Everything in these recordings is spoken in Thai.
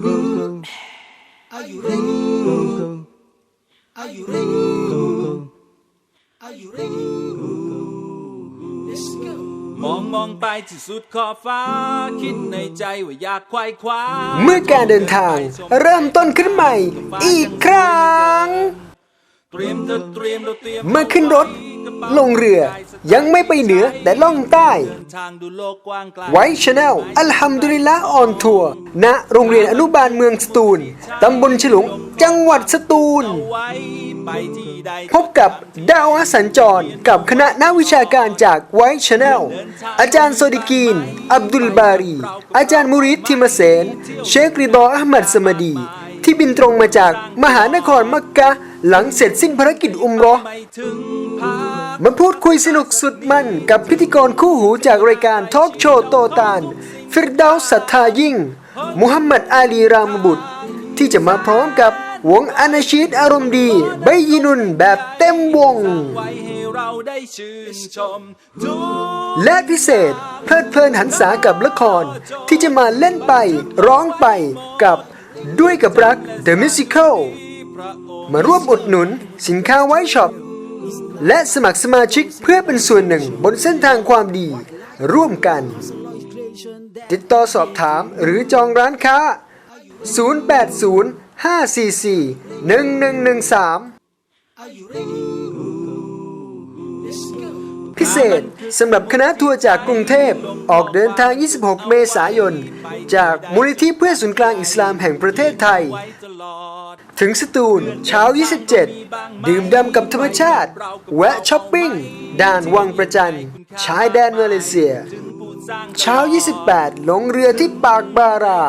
Are you ready? Are you ready? Are you ready? Let's go. มองมองไปที่สุดขอบฟ้า คิดในใจว่าอยากควายคว้าเมื่อการเดินทางเริ่มต้นขึ้นใหม่อีกครั้ง เตรียมเธอเตรียมเราเตรียม เมื่อขึ้นรถ ลงเรือยังไม่ไปเหนือแต่ล่องใต้เดินทางดูโลกกว้างไกลไว้ชาแนลอัลฮัมดุลิลละออนทัวร์ณโรงเรียนอนุบาลเมืองสตูล ตำบลฉลุง จังหวัดสตูลเอาไว้ไปที่ใดพบกับดาวะสัญจร กับคณะนักวิชาการจากไวท์ชาแนลอาจารย์โซดิกีน อับดุลบารี อาจารย์มุริดทิมเสน เชคริดออัลมัดสมดี ที่บินตรงมาจากมหานครมักกะหลังเสร็จสิ้นภารกิจอุมเรอห์ไปถึงภาค มาพูดคุยสนุกสุดมันกับพิธีกรคู่หูจากรายการทอล์กโชว์โตตานฟิรดาวศรัทธายิ่ง มุฮัมมัดอาลีรามบุตร ที่จะมาพร้อมกับวงอานาชีดอารมณ์ดีใบยินุนแบบเต็มวงไว้ให้เราได้ชื่นชมทุกและพิเศษเพลิดเพลินหันษากับละคร ที่จะมาเล่นไปร้องไปกับด้วยกับรัก The Musical พระองค์มาร่วมอุดหนุนสินค้าไว้ช็อป และสมัครสมาชิกเพื่อเป็นส่วนหนึ่งบนเส้นทางความดี ร่วมกัน ติดต่อสอบถามหรือจองร้านค้า 080 544 1113 พิเศษสำหรับคณะทัวร์จากกรุงเทพ ออกเดินทาง 26 เมษายน จากมูลนิธิเพื่อศูนย์กลางอิสลามแห่งประเทศไทย ถึงสตูลเช้า 27 ดื่มด่ำกับธรรมชาติ แวะช้อปปิ้ง ด่านวังประจันชายแดนมาเลเซีย เช้า 28 ลงเรือที่ปากบารา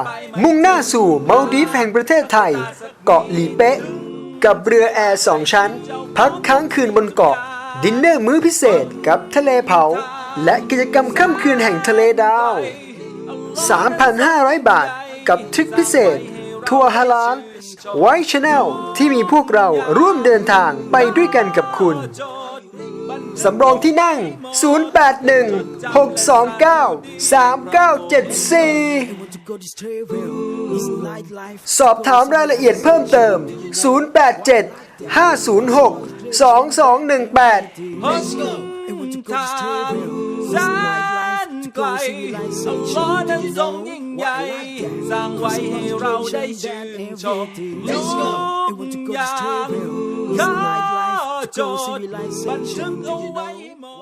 มุ่งหน้าสู่มาดีฟแห่งประเทศไทย เกาะหลีเป๊ะ กับเรือแอร์สองชั้น พักค้างคืนบนเกาะ ดินเนอร์มื้อพิเศษกับทะเลเผา และกิจกรรมค่ำคืนแห่งทะเลดาว 3,500 บาทกับทริคพิเศษ ทัวร์ฮาลาลไวชแนลที่มีพวกเราร่วมเดินทางไปด้วยกันกับคุณ สำรองที่นั่ง 081 629 3974 สอบถามรายละเอียดเพิ่มเติม 087 506 2218 Let's go. I want to go this trail. แส It's nightlife น to ไกล go อัลล